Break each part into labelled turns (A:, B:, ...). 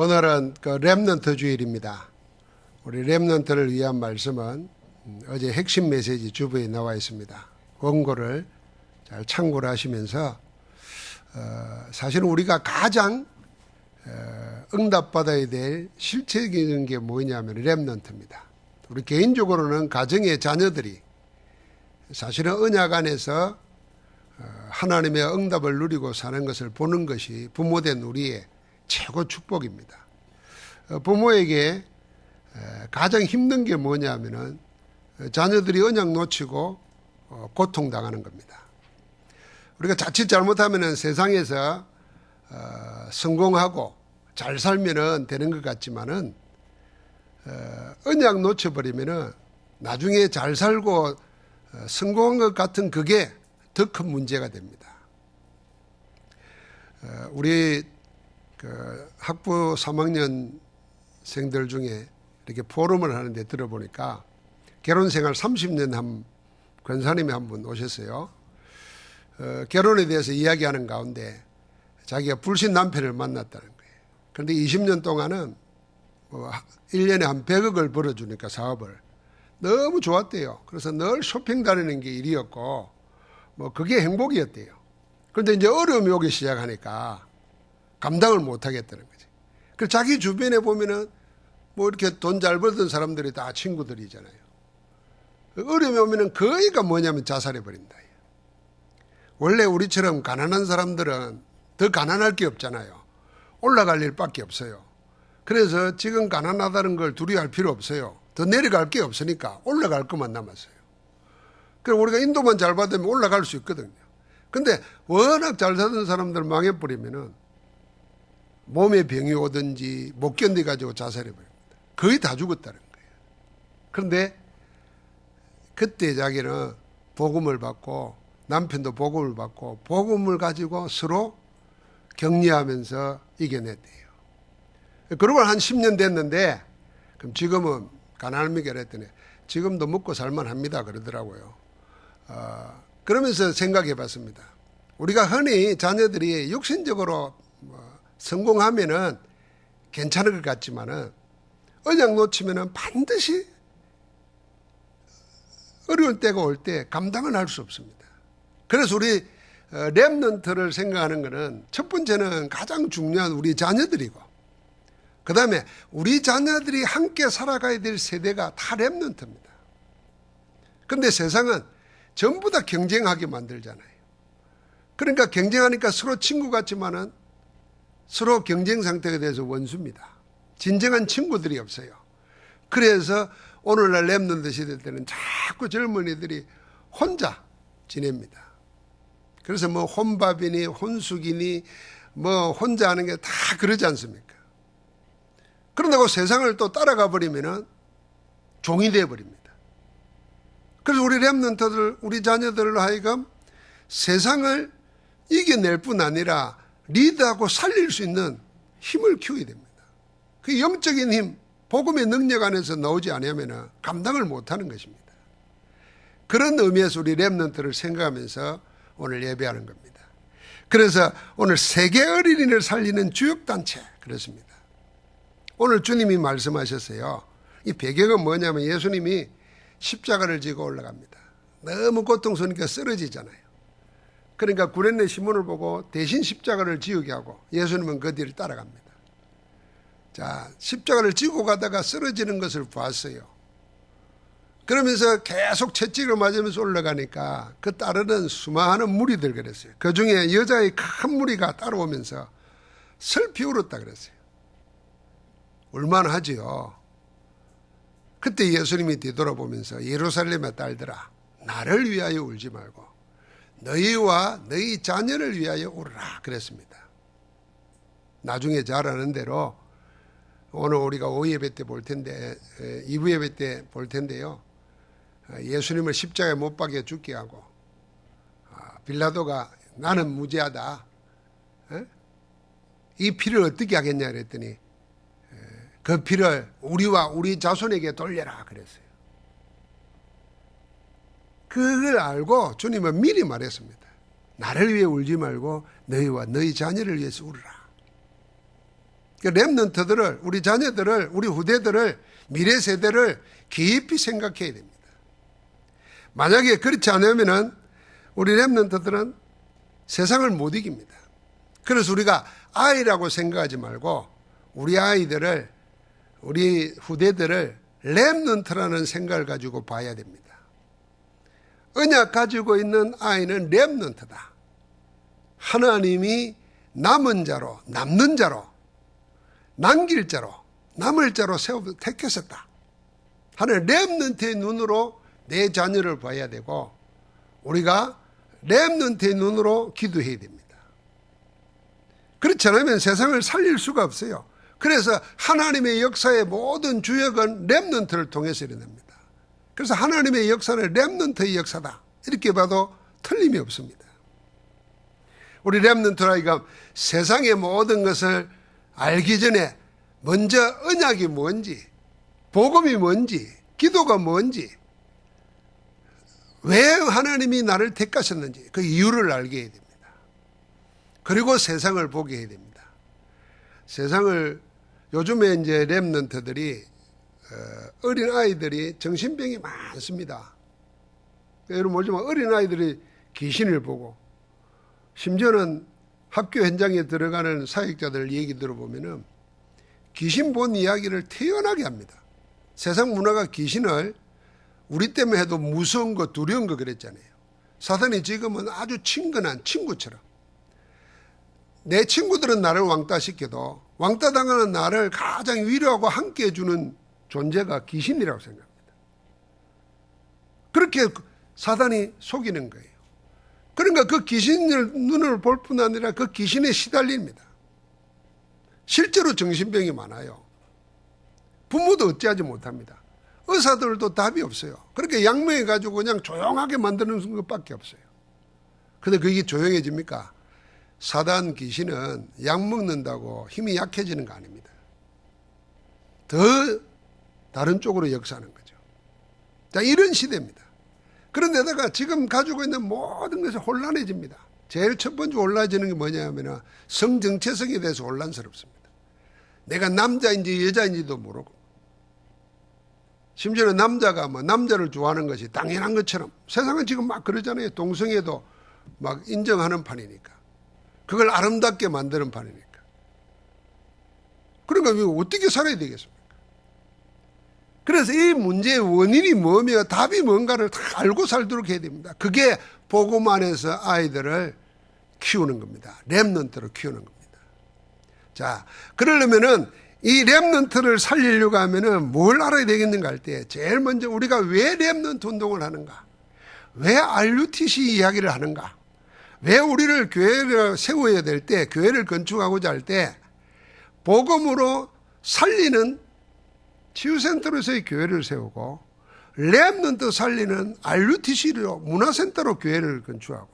A: 오늘은 그 랩넌트 주일입니다. 우리 랩넌트를 위한 말씀은 음, 어제 핵심 메시지 주부에 나와 있습니다. 원고를 잘 참고를 하시면서 어, 사실은 우리가 가장 어, 응답받아야 될 실체적인 게 뭐냐면 랩넌트입니다. 우리 개인적으로는 가정의 자녀들이 사실은 언약 안에서 어, 하나님의 응답을 누리고 사는 것을 보는 것이 부모된 우리의 최고 축복입니다. 어, 부모에게 에, 가장 힘든 게 뭐냐면은 어, 자녀들이 언약 놓치고 어, 고통당하는 겁니다. 우리가 자칫 잘못하면은 세상에서 어, 성공하고 잘 살면은 되는 것 같지만은 어, 언약 놓쳐버리면은 나중에 잘 살고 어, 성공한 것 같은 그게 더 큰 문제가 됩니다. 어, 우리 그 학부 3학년생들 중에 이렇게 포럼을 하는데 들어보니까 결혼 생활 30년 한 권사님이 한 분 오셨어요. 어, 결혼에 대해서 이야기하는 가운데 자기가 불신 남편을 만났다는 거예요. 그런데 20년 동안은 뭐 1년에 한 100억을 벌어주니까 사업을 너무 좋았대요. 그래서 늘 쇼핑 다니는 게 일이었고 뭐 그게 행복이었대요. 그런데 이제 어려움이 오기 시작하니까 감당을 못 하겠다는 거지. 그 자기 주변에 보면은 뭐 이렇게 돈 잘 벌던 사람들이 다 친구들이잖아요. 어려움이 오면은 거의가 뭐냐면 자살해 버린다. 원래 우리처럼 가난한 사람들은 더 가난할 게 없잖아요. 올라갈 일밖에 없어요. 그래서 지금 가난하다는 걸 두려워할 필요 없어요. 더 내려갈 게 없으니까 올라갈 것만 남았어요. 그럼 우리가 인도만 잘 받으면 올라갈 수 있거든요. 근데 워낙 잘 사는 사람들 망해버리면은 몸에 병이 오든지 못 견뎌가지고 자살해버립니다. 거의 다 죽었다는 거예요. 그런데 그때 자기는 복음을 받고 남편도 복음을 받고 복음을 가지고 서로 격려하면서 이겨냈대요. 그러고 한 10년 됐는데 그럼 지금은 가난합니까 그랬더니 지금도 먹고 살만 합니다 그러더라고요. 어, 그러면서 생각해 봤습니다. 우리가 흔히 자녀들이 육신적으로 뭐 성공하면은 괜찮을 것 같지만은 언약 놓치면은 반드시 어려운 때가 올 때 감당을 할수 없습니다. 그래서 우리 어, 랩넌트를 생각하는 것은 첫 번째는 가장 중요한 우리 자녀들이고 그 다음에 우리 자녀들이 함께 살아가야 될 세대가 다 랩넌트입니다. 근데 세상은 전부 다 경쟁하게 만들잖아요. 그러니까 경쟁하니까 서로 친구 같지만은 서로 경쟁 상태가 돼서 원수입니다. 진정한 친구들이 없어요. 그래서 오늘날 랩넌트 시대 때는 자꾸 젊은이들이 혼자 지냅니다. 그래서 뭐 혼밥이니 혼숙이니 뭐 혼자 하는 게 다 그러지 않습니까? 그런다고 세상을 또 따라가 버리면은 종이 돼 버립니다. 그래서 우리 랩런터들 우리 자녀들로 하여금 세상을 이겨낼 뿐 아니라 리드하고 살릴 수 있는 힘을 키워야 됩니다. 그 영적인 힘, 복음의 능력 안에서 나오지 않으면 감당을 못하는 것입니다. 그런 의미에서 우리 랩런트를 생각하면서 오늘 예배하는 겁니다. 그래서 오늘 세계 어린이를 살리는 주역단체 그렇습니다. 오늘 주님이 말씀하셨어요. 이 배경은 뭐냐면 예수님이 십자가를 지고 올라갑니다. 너무 고통스러우니까 쓰러지잖아요. 그러니까 구레네 시몬을 보고 대신 십자가를 지우게 하고 예수님은 그 뒤를 따라갑니다. 자, 십자가를 지고 가다가 쓰러지는 것을 봤어요. 그러면서 계속 채찍을 맞으면서 올라가니까 그 따르는 수많은 무리들 그랬어요. 그 중에 여자의 큰 무리가 따라오면서 슬피 울었다 그랬어요. 얼마나 하지요. 그때 예수님이 뒤돌아보면서 예루살렘의 딸들아 나를 위하여 울지 말고 너희와 너희 자녀를 위하여 울으라 그랬습니다. 나중에 잘 아는 대로 오늘 우리가 오후 예배 때 볼 텐데 이부 예배 때 볼 텐데요. 예수님을 십자가에 못 박여 죽게 하고 아, 빌라도가 나는 무죄하다. 이 피를 어떻게 하겠냐 그랬더니 그 피를 우리와 우리 자손에게 돌려라 그랬어요. 그걸 알고 주님은 미리 말했습니다. 나를 위해 울지 말고 너희와 너희 자녀를 위해서 울으라. 그 랩런트들을 우리 자녀들을 우리 후대들을 미래 세대를 깊이 생각해야 됩니다. 만약에 그렇지 않으면은 우리 랩런트들은 세상을 못 이깁니다. 그래서 우리가 아이라고 생각하지 말고 우리 아이들을 우리 후대들을 랩런트라는 생각을 가지고 봐야 됩니다. 언약 가지고 있는 아이는 랩런트다. 하나님이 남은 자로 남는 자로 남길 자로 남을 자로 세워 택했었다. 하는 랩런트의 눈으로 내 자녀를 봐야 되고 우리가 랩런트의 눈으로 기도해야 됩니다. 그렇지 않으면 세상을 살릴 수가 없어요. 그래서 하나님의 역사의 모든 주역은 랩런트를 통해서 일어납니다. 그래서 하나님의 역사는 랩런트의 역사다. 이렇게 봐도 틀림이 없습니다. 우리 랩런트라 이가 세상의 모든 것을 알기 전에 먼저 언약이 뭔지, 복음이 뭔지, 기도가 뭔지, 왜 하나님이 나를 택하셨는지 그 이유를 알게 해야 됩니다. 그리고 세상을 보게 해야 됩니다. 세상을 요즘에 이제 랩런트들이 어, 어린 아이들이 정신병이 많습니다. 여러분 모르지만 어린 아이들이 귀신을 보고 심지어는 학교 현장에 들어가는 사역자들 얘기 들어보면은 귀신 본 이야기를 태연하게 합니다. 세상 문화가 귀신을 우리 때문에 해도 무서운 거 두려운 거 그랬잖아요. 사탄이 지금은 아주 친근한 친구처럼 내 친구들은 나를 왕따시켜도 왕따 당하는 나를 가장 위로하고 함께 해주는 존재가 귀신이라고 생각합니다. 그렇게 사단이 속이는 거예요. 그러니까 그 귀신을 눈을 볼 뿐 아니라 그 귀신에 시달립니다. 실제로 정신병이 많아요. 부모도 어찌하지 못합니다. 의사들도 답이 없어요. 그렇게 양명해 가지고 그냥 조용하게 만드는 것밖에 없어요. 근데 그게 조용해집니까? 사단 귀신은 약 먹는다고 힘이 약해지는 거 아닙니다. 더 다른 쪽으로 역사하는 거죠. 자, 이런 시대입니다. 그런데다가 지금 가지고 있는 모든 것이 혼란해집니다. 제일 첫 번째 혼란해지는 게 뭐냐면 성 정체성에 대해서 혼란스럽습니다. 내가 남자인지 여자인지도 모르고 심지어는 남자가 뭐 남자를 좋아하는 것이 당연한 것처럼 세상은 지금 막 그러잖아요. 동성애도 막 인정하는 판이니까. 그걸 아름답게 만드는 판이니까. 그러니까 어떻게 살아야 되겠습니까? 그래서 이 문제의 원인이 뭐며 답이 뭔가를 다 알고 살도록 해야 됩니다. 그게 안에서 아이들을 키우는 겁니다. 랩런트로 키우는 겁니다. 자, 그러려면은 이 랩런트를 살리려고 하면은 뭘 알아야 되겠는가 할 때 제일 먼저 우리가 왜 랩런트 운동을 하는가? 왜 RUTC 이야기를 하는가? 왜 우리를 교회를 세워야 될 때, 교회를 건축하고자 할 때, 복음으로 살리는 치유센터로서의 교회를 세우고, 랩런트 살리는 RUTC로 문화센터로 교회를 건축하고,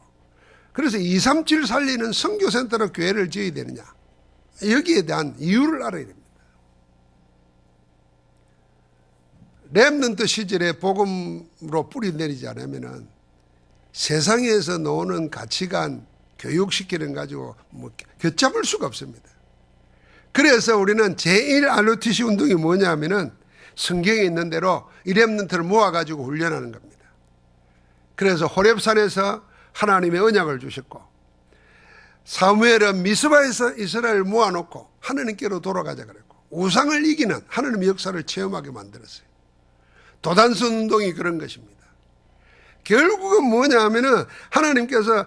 A: 그래서 237 살리는 선교센터로 교회를 지어야 되느냐. 여기에 대한 이유를 알아야 됩니다. 랩런트 시절에 복음으로 뿌리 내리지 않으면은 세상에서 나오는 가치관, 교육시키는 가지고 뭐 곁잡을 수가 없습니다. 그래서 우리는 제1 ROTC 운동이 뭐냐면은 성경에 있는 대로 이 랩런트를 모아가지고 훈련하는 겁니다. 그래서 호랩산에서 하나님의 언약을 주셨고 사무엘은 미스바에서 이스라엘을 모아놓고 하나님께로 돌아가자 그랬고 우상을 이기는 하나님의 역사를 체험하게 만들었어요. 도단선 운동이 그런 것입니다. 결국은 뭐냐 하면은 하나님께서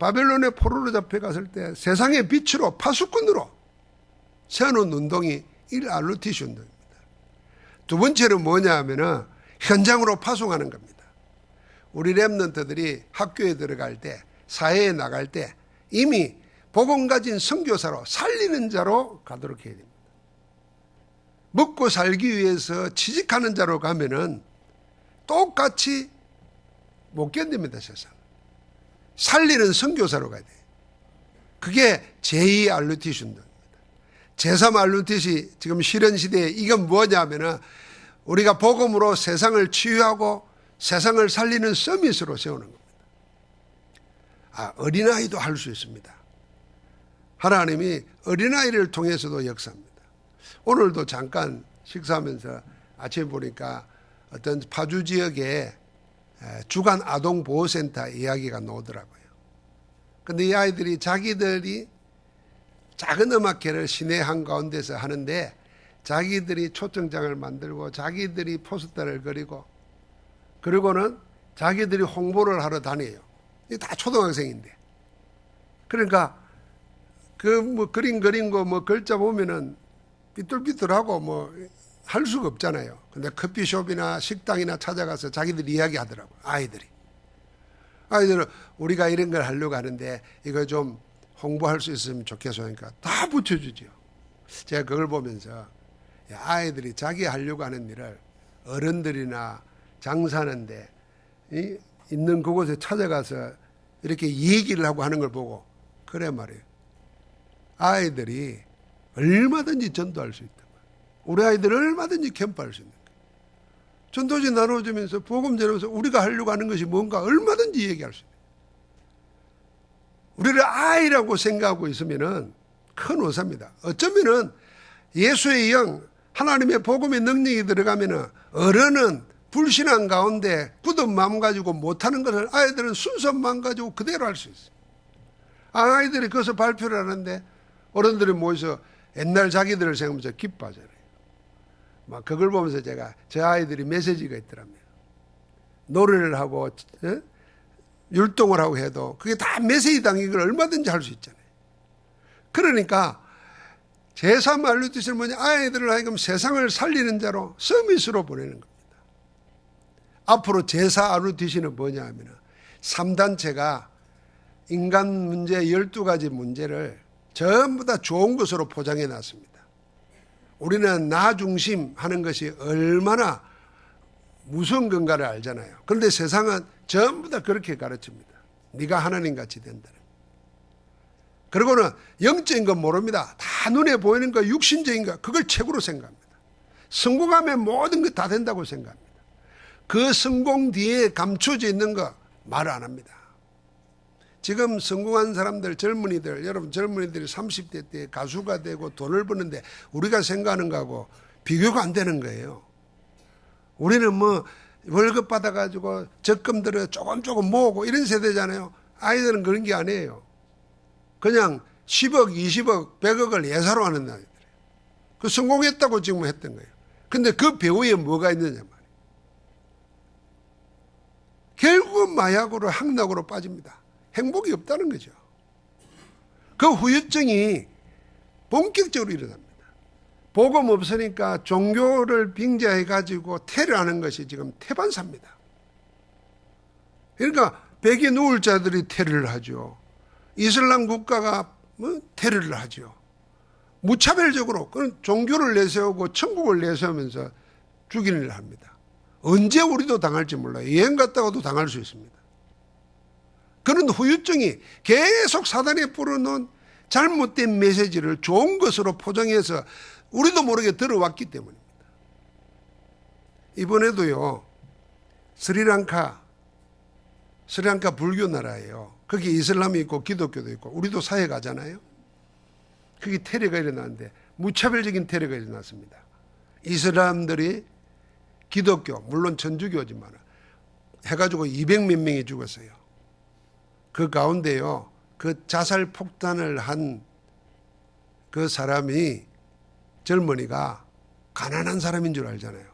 A: 바벨론의 포로로 잡혀갔을 때 세상의 빛으로 파수꾼으로 세워놓은 운동이 1 알루티시 운동입니다. 두 번째는 뭐냐 하면은 현장으로 파송하는 겁니다. 우리 랩런트들이 학교에 들어갈 때 사회에 나갈 때 이미 복음 가진 선교사로 살리는 자로 가도록 해야 됩니다. 먹고 살기 위해서 취직하는 자로 가면은 똑같이 못 견딥니다, 세상. 살리는 선교사로 가야 돼. 그게 제2 알루티시 운동입니다. 제3 알루티시 지금 실현 시대에 이건 뭐냐면은 우리가 복음으로 세상을 치유하고 세상을 살리는 서밋으로 세우는 겁니다. 아, 어린아이도 할 수 있습니다. 하나님이 어린아이를 통해서도 역사합니다. 오늘도 잠깐 식사하면서 아침에 보니까 어떤 파주 지역에 에, 주간 아동 보호센터 이야기가 나오더라고요. 근데 이 아이들이 자기들이 작은 음악회를 시내 한가운데서 하는데 자기들이 초청장을 만들고 자기들이 포스터를 그리고 그리고는 자기들이 홍보를 하러 다녀요. 다 초등학생인데. 그러니까 그 뭐 그림 그린 거 뭐 글자 보면은 삐뚤삐뚤하고 뭐 할 수가 없잖아요. 근데 커피숍이나 식당이나 찾아가서 자기들 이야기 하더라고 아이들이. 아이들은 우리가 이런 걸 하려고 하는데 이거 좀 홍보할 수 있으면 좋겠어 하니까 다 붙여주죠. 제가 그걸 보면서 야, 아이들이 자기 하려고 하는 일을 어른들이나 장사하는데 이, 있는 그곳에 찾아가서 이렇게 얘기를 하고 하는 걸 보고 그래 말이에요. 아이들이 얼마든지 전도할 수 있다. 우리 아이들 얼마든지 캠프할 수 있는 거예요. 전도지 나눠주면서 복음 전하면서 우리가 하려고 하는 것이 뭔가 얼마든지 얘기할 수 있어요. 우리를 아이라고 생각하고 있으면은 큰 오사입니다. 어쩌면은 예수의 영, 하나님의 복음의 능력이 들어가면은 어른은 불신앙 가운데 굳은 마음 가지고 못하는 것을 아이들은 순수한 가지고 그대로 할 수 있어요. 아이들이 그것을 발표를 하는데 어른들이 모여서 옛날 자기들을 생각하면서 기뻐하잖아요. 막 그걸 보면서 제가 저 아이들이 메시지가 있더랍니다. 노래를 하고 어? 율동을 하고 해도 그게 다 메시지 당긴 걸 얼마든지 할 수 있잖아요. 그러니까 제3 알루티스는 뭐냐 아이들을 하여금 세상을 살리는 자로 서밋으로 보내는 겁니다. 앞으로 제4 알루티시는 뭐냐 하면 3단체가 인간 문제 12가지 문제를 전부 다 좋은 것으로 포장해 놨습니다. 우리는 나 중심 하는 것이 얼마나 무서운 건가를 알잖아요. 그런데 세상은 전부 다 그렇게 가르칩니다. 네가 하나님 같이 된다는. 그리고는 영적인 건 모릅니다. 다 눈에 보이는 거, 육신적인 거, 그걸 최고로 생각합니다. 성공하면 모든 것 다 된다고 생각합니다. 그 성공 뒤에 감춰져 있는 거 말 안 합니다. 지금 성공한 사람들, 젊은이들, 여러분 젊은이들이 30대 때 가수가 되고 돈을 버는데 우리가 생각하는 거하고 비교가 안 되는 거예요. 우리는 뭐 월급 받아가지고 적금 들어 조금 조금 모으고 이런 세대잖아요. 아이들은 그런 게 아니에요. 그냥 10억, 20억, 100억을 예사로 하는 아이들. 그 성공했다고 지금 했던 거예요. 근데 그 배후에 뭐가 있느냐 말이에요. 결국은 마약으로 항락으로 빠집니다. 행복이 없다는 거죠. 그 후유증이 본격적으로 일어납니다. 복음 없으니까 종교를 빙자해 가지고 테러하는 것이 지금 태반사입니다. 그러니까 백이 누울 자들이 테러를 하죠. 이슬람 국가가 뭐 테러를 하죠. 무차별적으로 그런 종교를 내세우고 천국을 내세우면서 죽이는 일을 합니다. 언제 우리도 당할지 몰라요. 여행 갔다가도 당할 수 있습니다. 그런 후유증이 계속 사단에 뿌려놓은 잘못된 메시지를 좋은 것으로 포장해서 우리도 모르게 들어왔기 때문입니다. 이번에도요, 스리랑카, 스리랑카 불교 나라예요. 거기 이슬람이 있고 기독교도 있고 우리도 사회 가잖아요. 거기 테러가 일어났는데 무차별적인 테러가 일어났습니다. 이슬람들이 기독교, 물론 천주교지만 해가지고 200몇 명이 죽었어요. 그 가운데요, 그 자살 폭탄을 한 그 사람이 젊은이가 가난한 사람인 줄 알잖아요.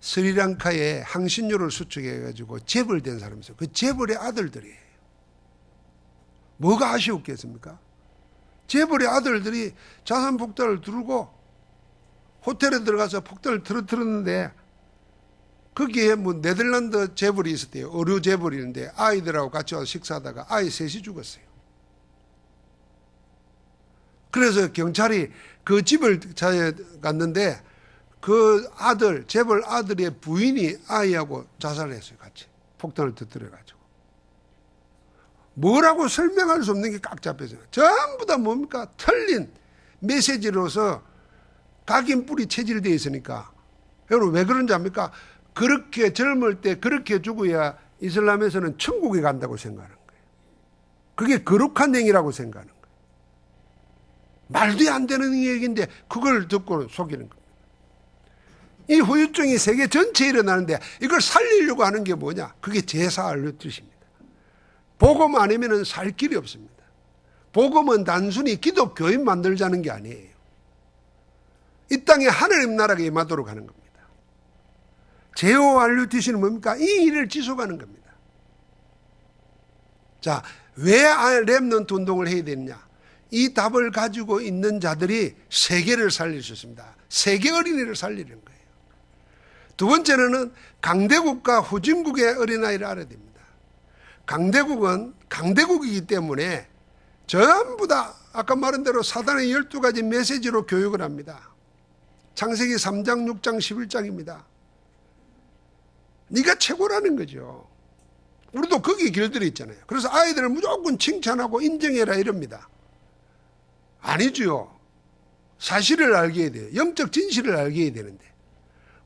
A: 스리랑카에 항신료를 수출해가지고 재벌 된 사람이었어요. 그 재벌의 아들들이에요. 뭐가 아쉬웠겠습니까? 재벌의 아들들이 자산 폭탄을 두르고 호텔에 들어가서 폭탄을 틀어뜨렸는데 거기에 뭐 네덜란드 재벌이 있었대요. 어류 재벌이 있는데 아이들하고 같이 와서 식사하다가 아이 셋이 죽었어요. 그래서 경찰이 그 집을 찾아갔는데 그 아들, 재벌 아들의 부인이 아이하고 자살했어요, 같이. 폭탄을 터뜨려가지고. 뭐라고 설명할 수 없는 게 꽉 잡혀있어요. 전부 다 뭡니까? 틀린 메시지로서 각인 뿌리 체질되어 있으니까. 여러분, 왜 그런지 압니까? 그렇게 젊을 때 그렇게 죽어야 이슬람에서는 천국에 간다고 생각하는 거예요. 그게 거룩한 행위라고 생각하는 거예요. 말도 안 되는 얘기인데 그걸 듣고 속이는 겁니다. 이 후유증이 세계 전체에 일어나는데 이걸 살리려고 하는 게 뭐냐? 그게 제사 알려 뜻입니다. 복음 아니면 살 길이 없습니다. 복음은 단순히 기독교인 만들자는 게 아니에요. 이 땅에 하나님 나라가 임하도록 하는 겁니다. 제호 알루티시는 뭡니까? 이 일을 지속하는 겁니다. 자, 왜 랩넌트 운동을 해야 되느냐? 이 답을 가지고 있는 자들이 세계를 살릴 수 있습니다. 세계 어린이를 살리는 거예요. 두 번째는 강대국과 후진국의 어린아이를 알아야 됩니다. 강대국은 강대국이기 때문에 전부 다 아까 말한 대로 사단의 12가지 메시지로 교육을 합니다. 창세기 3장, 6장, 11장입니다. 네가 최고라는 거죠. 우리도 거기에 길들여 있잖아요. 그래서 아이들을 무조건 칭찬하고 인정해라 이럽니다. 아니지요. 사실을 알게 돼요. 영적 진실을 알게 되는데.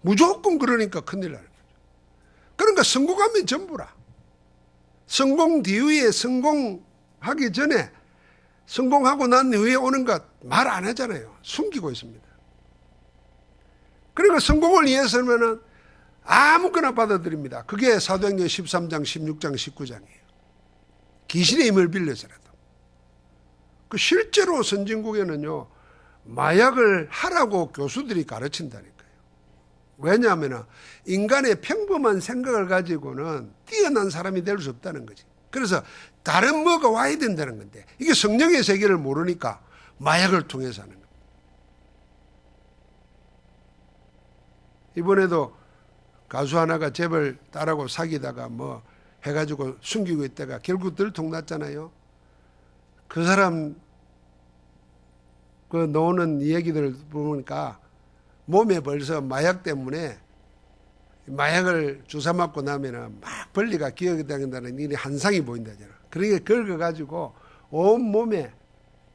A: 무조건 그러니까 큰일 나는 거죠. 그러니까 성공하면 전부라. 성공 뒤에 성공하기 전에 성공하고 난 후에 오는 것 말 안 하잖아요. 숨기고 있습니다. 그러니까 성공을 위해서는 아무거나 받아들입니다. 그게 사도행전 13장, 16장, 19장이에요. 귀신의 힘을 빌려서라도. 그 실제로 선진국에는요, 마약을 하라고 교수들이 가르친다니까요. 왜냐하면 인간의 평범한 생각을 가지고는 뛰어난 사람이 될 수 없다는 거지. 그래서 다른 뭐가 와야 된다는 건데 이게 성령의 세계를 모르니까 마약을 통해서 하는 겁니다. 이번에도 가수 하나가 재벌 딸하고 사귀다가 뭐 해가지고 숨기고 있다가 결국 들통났잖아요. 그 사람 그 노는 얘기들 보니까 몸에 벌써 마약 때문에 마약을 주사 맞고 나면은 막 벌리가 기억이 당긴다는 일이 한상이 보인다잖아. 그러니까 긁어가지고 온 몸에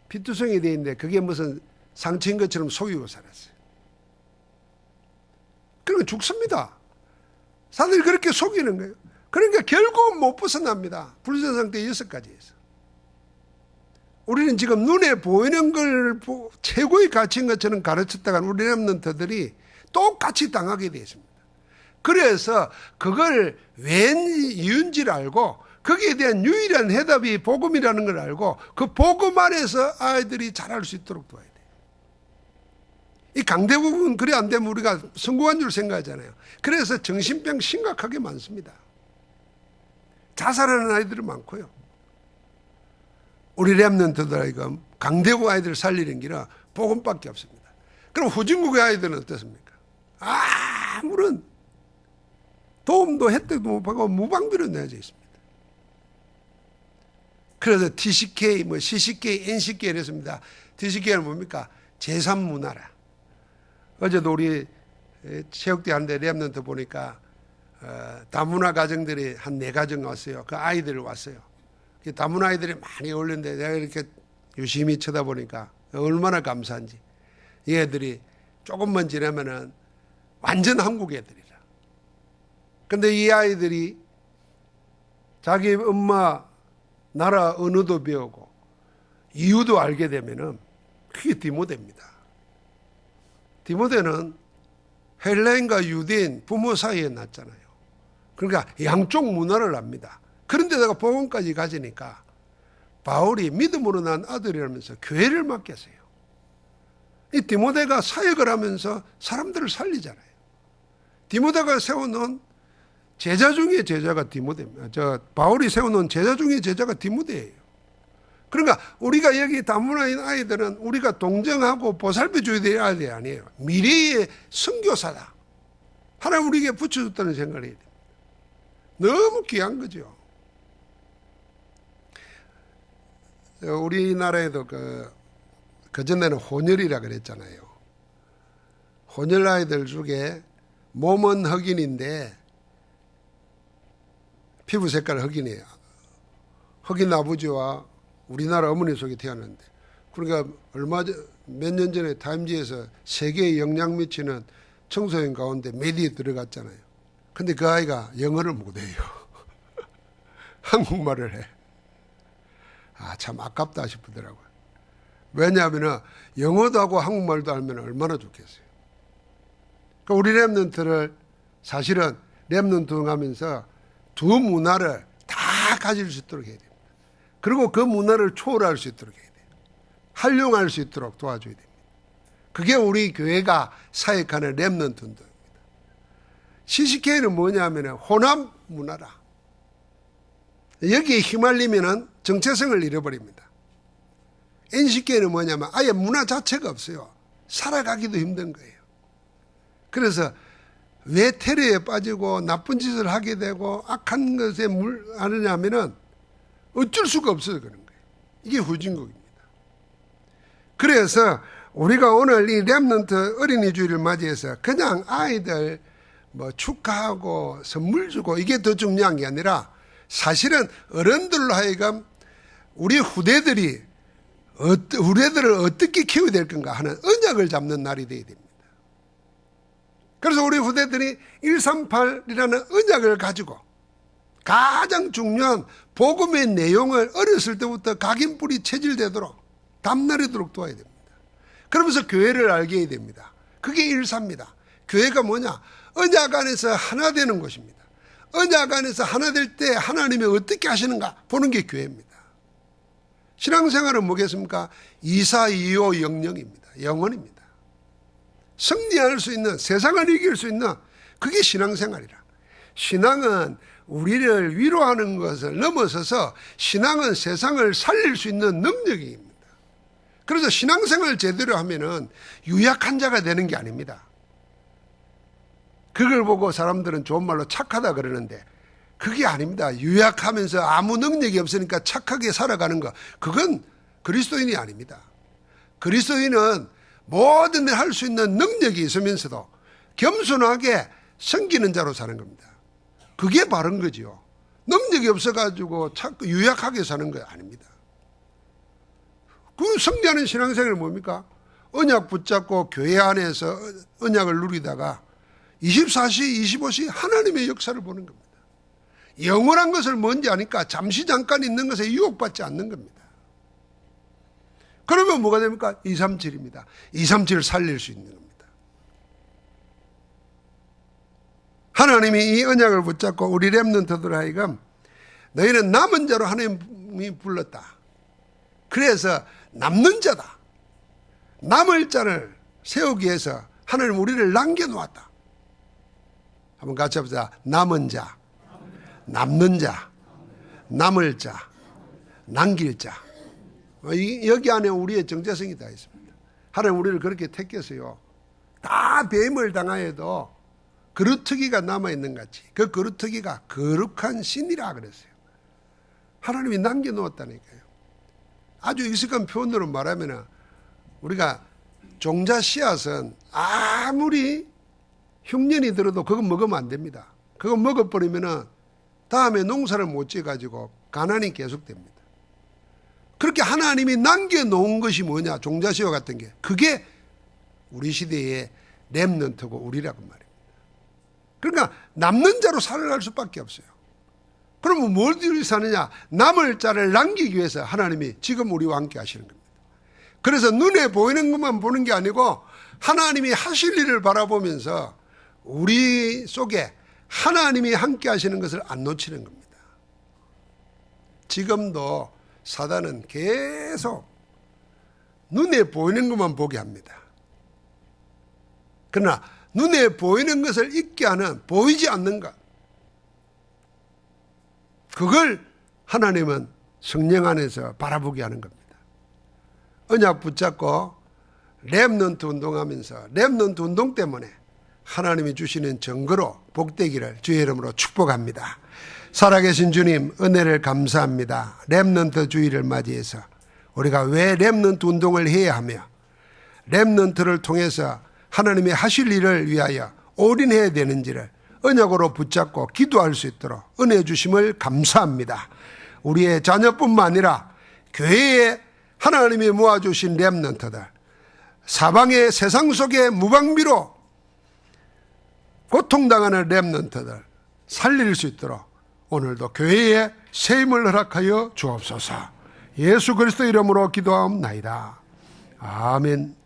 A: 피투성이 돼 있는데 그게 무슨 상처인 것처럼 속이고 살았어요. 그러니까 죽습니다. 사람들이 그렇게 속이는 거예요. 그러니까 결국은 못 벗어납니다. 불선 상태 여섯 가지에서. 우리는 지금 눈에 보이는 걸 최고의 가치인 것처럼 가르쳤다가 우리 랩런트들이 똑같이 당하게 되어 있습니다. 그래서 그걸 웬 이유인지를 알고 거기에 대한 유일한 해답이 복음이라는 걸 알고 그 복음 안에서 아이들이 잘할 수 있도록 도와야 돼요. 이 강대국은 그래 안 되면 우리가 성공한 줄 생각하잖아요. 그래서 정신병 심각하게 많습니다. 자살하는 아이들이 많고요. 우리 랩런트들 이금 강대국 아이들을 살리는 길은 복음밖에 없습니다. 그럼 후진국의 아이들은 어떻습니까? 아무런 도움도 혜택도 못 받고 무방비로 내어져 있습니다. 그래서 TCK, 뭐 CCK, NCK 이랬습니다. TCK는 뭡니까? 제3문화라. 어제도 우리 체육대 한데 랩런트 보니까 어, 다문화 가정들이 한 네 가정 왔어요. 그 아이들 왔어요. 다문화 아이들이 많이 어울렸는데 내가 이렇게 유심히 쳐다보니까 얼마나 감사한지. 이 애들이 조금만 지나면은 완전 한국 애들이라. 근데 이 아이들이 자기 엄마 나라 언어도 배우고 이유도 알게 되면은 그게 디모데입니다. 디모데는 헬라인과 유대인 부모 사이에 났잖아요. 그러니까 양쪽 문화를 압니다. 그런데다가 복음까지 가지니까 바울이 믿음으로 난 아들이라면서 교회를 맡겼어요. 이 디모데가 사역을 하면서 사람들을 살리잖아요. 디모데가 세워놓은 제자 중에 제자가 디모데입니다. 저 바울이 세워놓은 제자 중에 제자가 디모데예요. 그러니까 우리가 여기 다문화인 아이들은 우리가 동정하고 보살펴 줘야 될 아이들이 아니에요. 미래의 선교사다. 하나님 우리에게 붙여줬다는 생각을 해야 됩니다. 너무 귀한 거죠. 우리나라에도 그, 그전에는 혼혈이라 그랬잖아요. 혼혈 아이들 중에 몸은 흑인인데 피부 색깔 흑인이에요. 흑인 아버지와 우리나라 어머니 속에 태어났는데 그러니까 얼마 몇 년 전에 타임지에서 세계에 영향 미치는 청소년 가운데 메디에 들어갔잖아요. 근데 그 아이가 영어를 못해요. 한국말을 해. 아, 참 아깝다 싶더라고요. 왜냐하면 영어도 하고 한국말도 알면 얼마나 좋겠어요. 그러니까 우리 랩런트를 사실은 랩런트 하면서 두 문화를 다 가질 수 있도록 해야 됩니다. 그리고 그 문화를 초월할 수 있도록 해야 돼요. 활용할 수 있도록 도와줘야 됩니다. 그게 우리 교회가 사역하는 랩런트 운동입니다. CCK는 뭐냐면 혼합 문화라. 여기에 휘말리면 정체성을 잃어버립니다. NCK는 뭐냐면 아예 문화 자체가 없어요. 살아가기도 힘든 거예요. 그래서 왜 테러에 빠지고 나쁜 짓을 하게 되고 악한 것에 물 하느냐면은 어쩔 수가 없어서 그런 거예요. 이게 후진국입니다. 그래서 우리가 오늘 이 랩런트 어린이 주일을 맞이해서 그냥 아이들 뭐 축하하고 선물 주고 이게 더 중요한 게 아니라 사실은 어른들로 하여금 우리 후대들이 우리들을 어떻게 키워야 될 건가 하는 언약을 잡는 날이 되어야 됩니다. 그래서 우리 후대들이 138이라는 언약을 가지고 가장 중요한 복음의 내용을 어렸을 때부터 각인뿌리 체질되도록 담날이도록 도와야 됩니다. 그러면서 교회를 알게 해야 됩니다. 그게 일사입니다. 교회가 뭐냐? 언약 안에서 하나 되는 곳입니다. 언약 안에서 하나 될 때 하나님이 어떻게 하시는가 보는 게 교회입니다. 신앙생활은 뭐겠습니까? 이사, 이호, 영령입니다. 영원입니다. 승리할 수 있는, 세상을 이길 수 있는 그게 신앙생활이라. 신앙은 우리를 위로하는 것을 넘어서서 신앙은 세상을 살릴 수 있는 능력입니다. 그래서 신앙생활 제대로 하면은 유약한 자가 되는 게 아닙니다. 그걸 보고 사람들은 좋은 말로 착하다 그러는데 그게 아닙니다. 유약하면서 아무 능력이 없으니까 착하게 살아가는 거 그건 그리스도인이 아닙니다. 그리스도인은 뭐든 할 수 있는 능력이 있으면서도 겸손하게 섬기는 자로 사는 겁니다. 그게 바른 거지요. 능력이 없어가지고 자꾸 유약하게 사는 거 아닙니다. 그 성리하는 신앙생활이 뭡니까? 언약 붙잡고 교회 안에서 언약을 누리다가 24시, 25시 하나님의 역사를 보는 겁니다. 영원한 것을 뭔지 아니까 잠시 잠깐 있는 것에 유혹받지 않는 겁니다. 그러면 뭐가 됩니까? 237입니다. 237을 살릴 수 있는 겁니다. 하나님이 이 언약을 붙잡고 우리 랩런트들 하여금 너희는 남은 자로 하나님이 불렀다. 그래서 남는 자다. 남을 자를 세우기 위해서 하나님 우리를 남겨놓았다. 한번 같이 해보자. 남은 자, 남는 자, 남을 자, 남길 자. 어, 이- 여기 안에 우리의 정체성이 다 있습니다. 하나님 우리를 그렇게 택했어요. 다 배임을 당하여도 그루터기가 남아있는 같이 그 그루터기가 거룩한 신이라 그랬어요. 하나님이 남겨놓았다니까요. 아주 익숙한 표현으로 말하면 우리가 종자 씨앗은 아무리 흉년이 들어도 그거 먹으면 안 됩니다. 그거 먹어버리면은 다음에 농사를 못 지어가지고 가난이 계속됩니다. 그렇게 하나님이 남겨놓은 것이 뭐냐? 종자씨와 같은 게. 그게 우리 시대의 랩런트고 우리라고 말입니다. 그러니까 남는 자로 살아갈 수밖에 없어요. 그러면 뭘 들이 사느냐? 남을 자를 남기기 위해서 하나님이 지금 우리와 함께 하시는 겁니다. 그래서 눈에 보이는 것만 보는 게 아니고 하나님이 하실 일을 바라보면서 우리 속에 하나님이 함께 하시는 것을 안 놓치는 겁니다. 지금도 사단은 계속 눈에 보이는 것만 보게 합니다. 그러나 눈에 보이는 것을 잊게 하는 보이지 않는 것. 그걸 하나님은 성령 안에서 바라보게 하는 겁니다. 언약 붙잡고 랩넌트 운동하면서 랩넌트 운동 때문에 하나님이 주시는 증거로 복되기를 주의 이름으로 축복합니다. 살아계신 주님 은혜를 감사합니다. 랩넌트 주의를 맞이해서 우리가 왜 랩넌트 운동을 해야 하며 랩넌트를 통해서 하나님이 하실 일을 위하여 올인해야 되는지를 언약으로 붙잡고 기도할 수 있도록 은혜 주심을 감사합니다. 우리의 자녀뿐만 아니라 교회에 하나님이 모아주신 랩넌트들 사방의 세상 속에 무방비로 고통당하는 랩넌트들 살릴 수 있도록 오늘도 교회에 새 힘을 허락하여 주옵소서 예수 그리스도 이름으로 기도하옵나이다. 아멘.